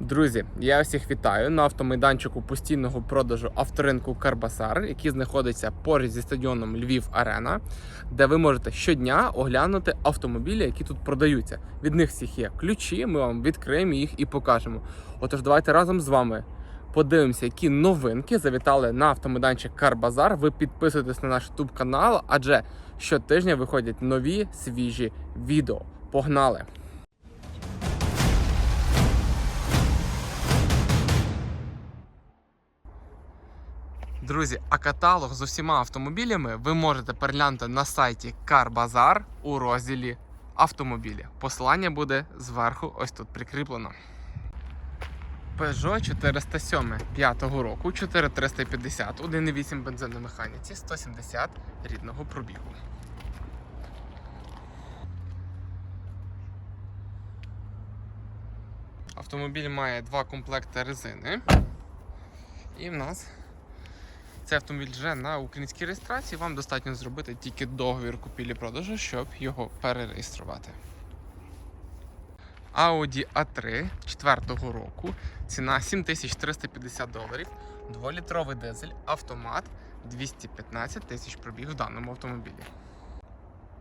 Друзі, я всіх вітаю на автомайданчику постійного продажу авторинку Карбасар, який знаходиться поруч зі стадіоном Львів Арена, де ви можете щодня оглянути автомобілі, які тут продаються. Від них всіх є ключі. Ми вам відкриємо їх і покажемо. Отож, давайте разом з вами подивимося, які новинки завітали на автомайданчик Карбазар. Ви підписуєтесь на наш YouTube канал, адже щотижня виходять нові свіжі відео. Погнали! Друзі, а каталог з усіма автомобілями ви можете переглянути на сайті CarBazaar у розділі автомобілі. Посилання буде зверху, ось тут прикріплено. Peugeot 407 5 року, 4350, 1,8 бензин на механіці, 170 рідного пробігу. Автомобіль має два комплекти резини. І в нас цей автомобіль вже на українській реєстрації. Вам достатньо зробити тільки договір купівлі-продажу, щоб його перереєструвати. Audi A3 4 року. Ціна 7350 доларів. 2-літровий дизель, автомат 215 тисяч пробіг в даному автомобілі.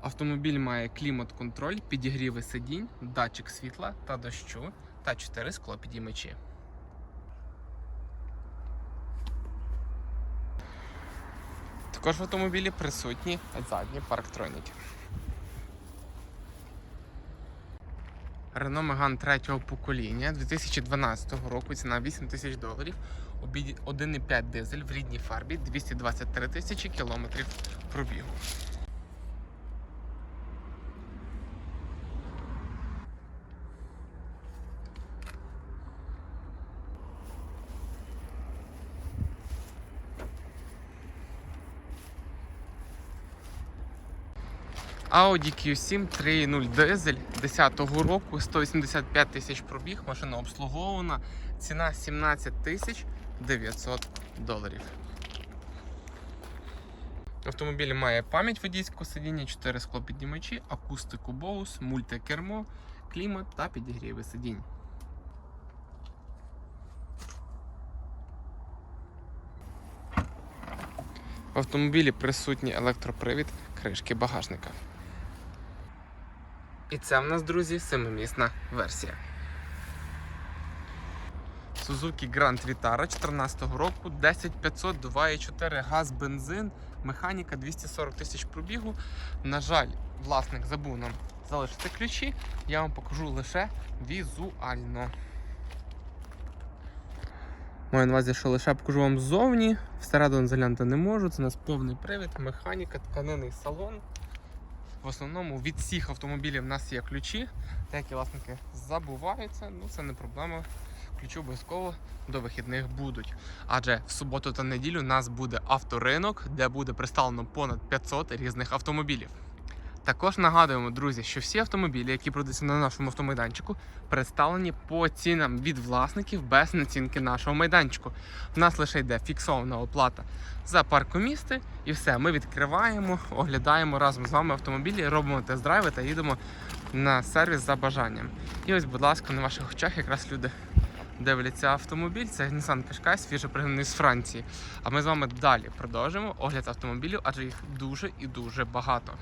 Автомобіль має клімат-контроль, підігріви сидінь, датчик світла та дощу та 4 склопідіймачі. Також в автомобілі присутні задні парктроніки. Renault Megane третього покоління 2012 року ціна 8 тисяч доларів. 1,5 дизель в рідній фарбі 223 тисячі кілометрів пробігу. Audi Q7 3.0 дизель 10 року, 185 тисяч пробіг, машина обслуговувана, ціна 17 тисяч 900 доларів. Автомобіль має пам'ять водійського сидіння, 4 склопіднімачі, акустику Bose, мультикермо, клімат та підігріви сидінь. В автомобілі присутній електропривід кришки багажника. І це в нас, друзі, семимісна версія. Suzuki Grand Vitara 14 року, 10500, 2,4 газ, бензин, механіка 240 тисяч пробігу. На жаль, власник забув нам залишити ключі. Я вам покажу лише візуально. Маю на увазі, що лише покажу вам ззовні. Всередину заглянути не можу. Це у нас повний привід, механіка, тканинний салон. В основному від всіх автомобілів в нас є ключі. Деякі власники забуваються, ну це не проблема. Ключі обов'язково до вихідних будуть. Адже в суботу та неділю у нас буде авторинок, де буде представлено понад 500 різних автомобілів. Також нагадуємо, друзі, що всі автомобілі, які продаються на нашому автомайданчику, представлені по цінам від власників без націнки нашого майданчику. У нас лише йде фіксована оплата за паркомісти і все. Ми відкриваємо, оглядаємо разом з вами автомобілі, робимо тест-драйви та їдемо на сервіс за бажанням. І ось, будь ласка, на ваших очах якраз люди дивляться автомобіль. Це Nissan Qashqai, свіжо пригнаний з Франції. А ми з вами далі продовжимо огляд автомобілів, адже їх дуже і дуже багато.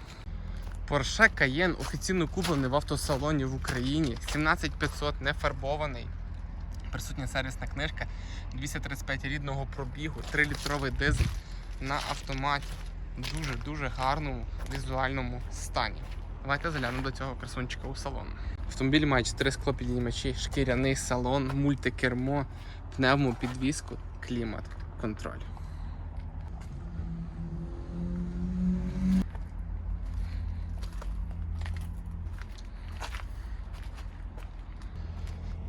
Porsche Cayenne офіційно куплений в автосалоні в Україні. 17500 не фарбований. Присутня сервісна книжка 235 рідного пробігу, 3-літровий дизель на автоматі. Дуже-дуже гарному візуальному стані. Давайте заглянемо до цього красунчика у салон. Автомобіль має 4 склопідіймачі, шкіряний салон, мультикермо, пневмопідвіску, клімат, контроль.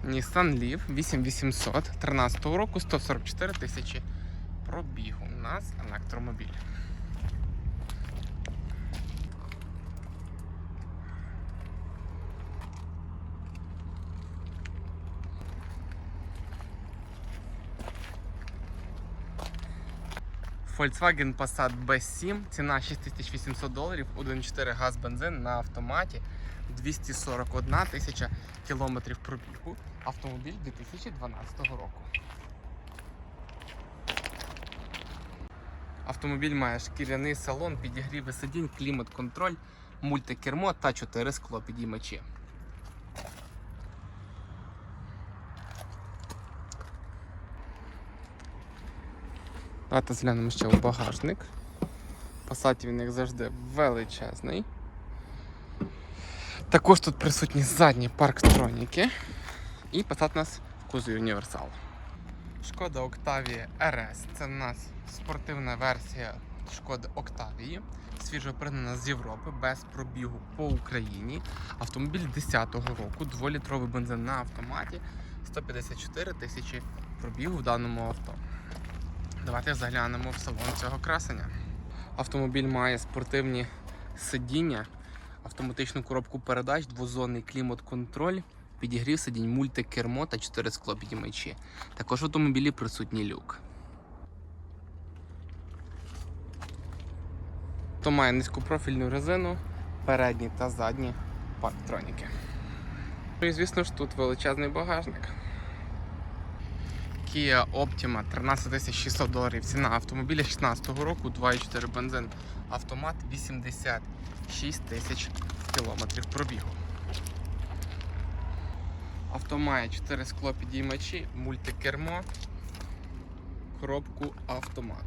Nissan Leaf 8800 13 року 144 тисячі пробігу. У нас електромобіль. Volkswagen Passat B7, ціна 6800 доларів, 1.4 газ бензин на автоматі, 241 тисяча кілометрів пробігу. Автомобіль 2012 року. Автомобіль має шкіряний салон, підігріви сидінь, клімат-контроль, мультикермо та 4 склопідіймачі. Давайте зглянемо ще у багажник. Passat він, як завжди, величезний. Також тут присутні задні парктроніки. І Passat нас в кузові універсал. Шкода Octavia RS. Це в нас спортивна версія Шкоди Octavia. Свіжо пригнана з Європи без пробігу по Україні. Автомобіль 10-го року, 2-літровий бензин на автоматі, 154 тисячі пробігу в даному авто. Давайте заглянемо в салон цього красення. Автомобіль має спортивні сидіння, автоматичну коробку передач, двозонний клімат-контроль, підігрів сидінь, мультикермо та 4 склопідіймачі. Також в автомобілі присутній люк. То має низькопрофільну резину, передні та задні парктроніки. Ну і звісно ж тут величезний багажник. Kia Optima 13600 доларів ціна автомобіля 16 року, 2,4 бензин, автомат 86 тисяч кілометрів пробігу. Авто має 4 склопідіймачі, мультикермо, коробку автомат.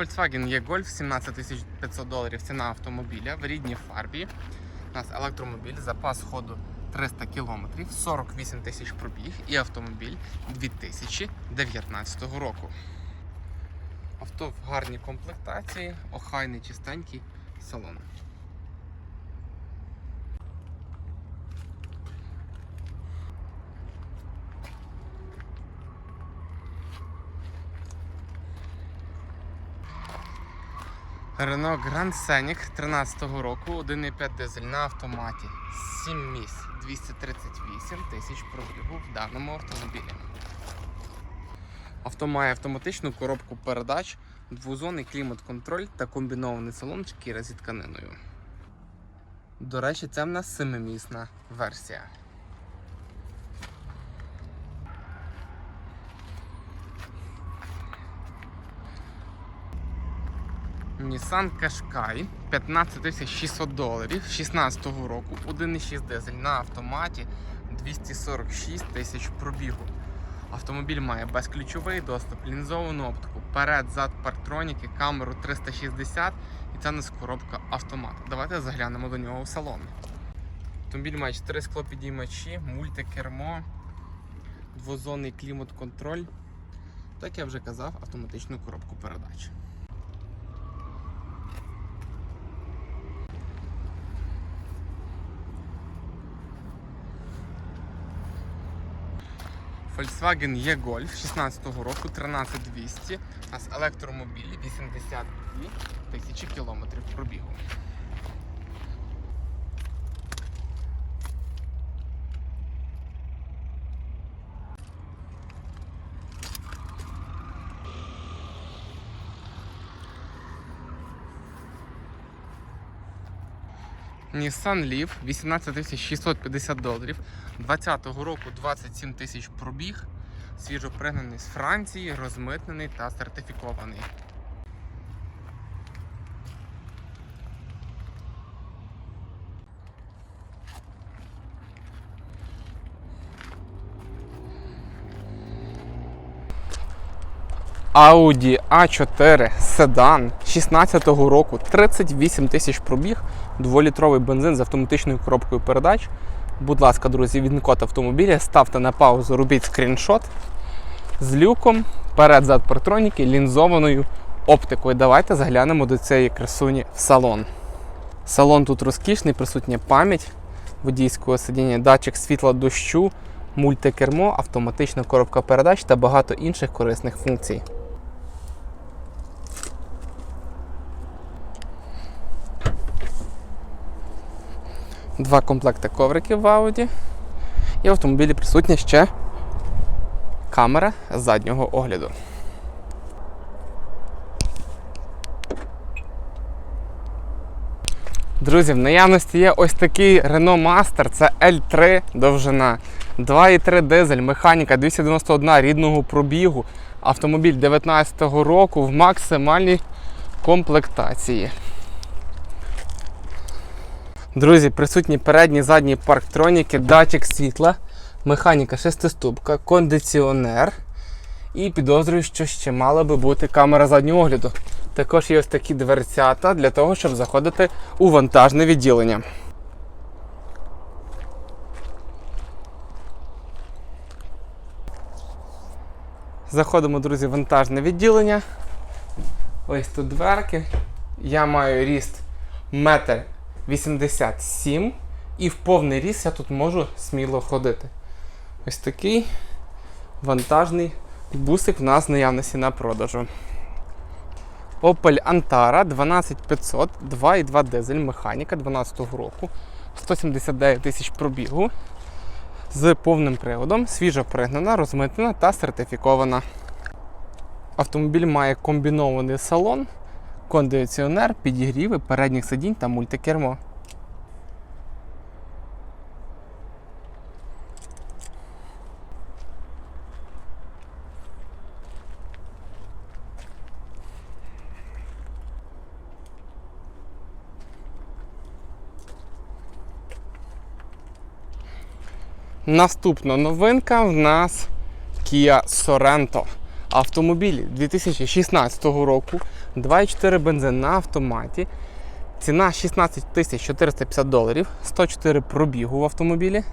Volkswagen E-Golf 17500 доларів ціна автомобіля в рідній фарбі. У нас електромобіль, запас ходу 300 км, 48 тисяч пробіг і автомобіль 2019 року. Авто в гарній комплектації, охайний чистенький салон. Renault Grand Scenic 13 року, 1,5 дизель на автоматі, 7 місць, 238 тисяч пробігу в даному автомобілі. Авто має автоматичну коробку передач, двозонний клімат-контроль та комбінований салон шкіра зі тканиною. До речі, це в нас семимісна версія. Nissan Qashqai 15 600 доларів 16 року, 1,6 дизель на автоматі 246 тисяч пробігу. Автомобіль має безключовий доступ, лінзовану оптику, перед, зад, парктроніки, камеру 360 і це нас коробка автомат. Давайте заглянемо до нього в салон. Автомобіль має 4 склопідіймачі, мультикермо, двозонний клімат-контроль. Так я вже казав, автоматичну коробку передач. Volkswagen E-Golf 16 року 13200. У нас електромобілі 82 тисячі кілометрів пробігу. Nissan Leaf 18 650 доларів. 20-го року 27 тисяч пробіг. Свіжо пригнаний з Франції, розмитнений та сертифікований. Audi A4 седан 16-го року 38 тисяч пробіг, 2-літровий бензин з автоматичною коробкою передач. Будь ласка, друзі, він код автомобіля, ставте на паузу, робіть скріншот з люком, перед-зад партроніки, лінзованою оптикою. Давайте заглянемо до цієї красуні в салон. Салон тут розкішний, присутня пам'ять водійського сидіння, датчик світла дощу, мультикермо, автоматична коробка передач та багато інших корисних функцій. Два комплекти ковриків в Audi. І в автомобілі присутня ще камера заднього огляду. Друзі, в наявності є ось такий Renault Master, це L3 довжина, 2,3 дизель, механіка 291 рідного пробігу, автомобіль 2019 року в максимальній комплектації. Друзі, присутні передні задні парктроніки, датчик світла, механіка шестиступка, кондиціонер. І підозрюю, що ще мала би бути камера заднього огляду. Також є ось такі дверцята для того, щоб заходити у вантажне відділення. Заходимо, друзі, в вантажне відділення. Ось тут дверки. Я маю ріст метр 87. І в повний ріс я тут можу сміло ходити. Ось такий вантажний бусик в нас в наявності на продажу. Opel Antara 12500, 2,2 дизель, механіка 12-го року, 179 тисяч пробігу. З повним приводом, свіжо пригнана, розмитнена та сертифікована. Автомобіль має комбінований салон кондиціонер, підігріви передніх сидінь та мультикермо. Наступна новинка в нас Kia Sorento. Автомобіль 2016 року, 2,4 бензин на автоматі. Ціна 16 тисяч 450 доларів, 104 пробігу в автомобілі.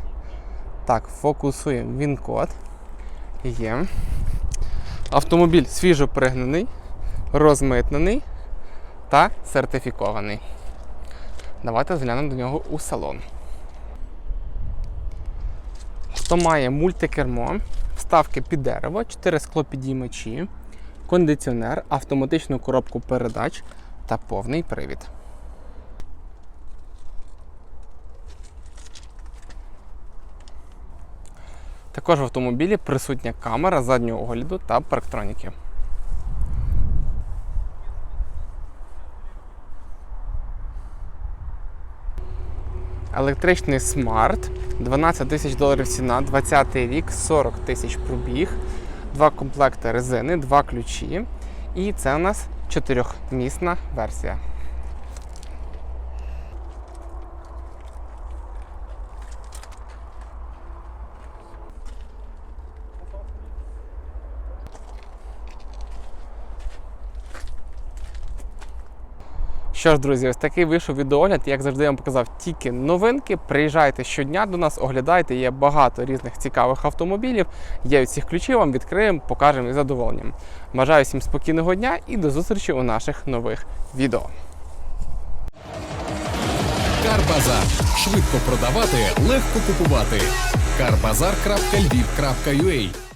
Так, фокусуємо він код. Є. Автомобіль свіжо пригнаний, розмитнений та сертифікований. Давайте зглянемо до нього у салон. Авто має мультикермо, вставки під дерево, 4 склопідіймачі, кондиціонер, автоматичну коробку передач та повний привід. Також в автомобілі присутня камера заднього огляду та парктроніки. Електричний смарт, 12 тисяч доларів ціна, 20 рік, 40 тисяч пробіг, два комплекти резини, два ключі. І це у нас чотирьохмісна версія. Що ж, друзі, ось такий вийшов відеогляд. Як завжди я вам показав тільки новинки. Приїжджайте щодня до нас, оглядайте, є багато різних цікавих автомобілів. Є всіх ключів, вам відкриємо, покажемо із задоволенням. Бажаю всім спокійного дня і до зустрічі у наших нових відео. Карбазар. Швидко продавати, легко купувати. Карбазар.львів.ua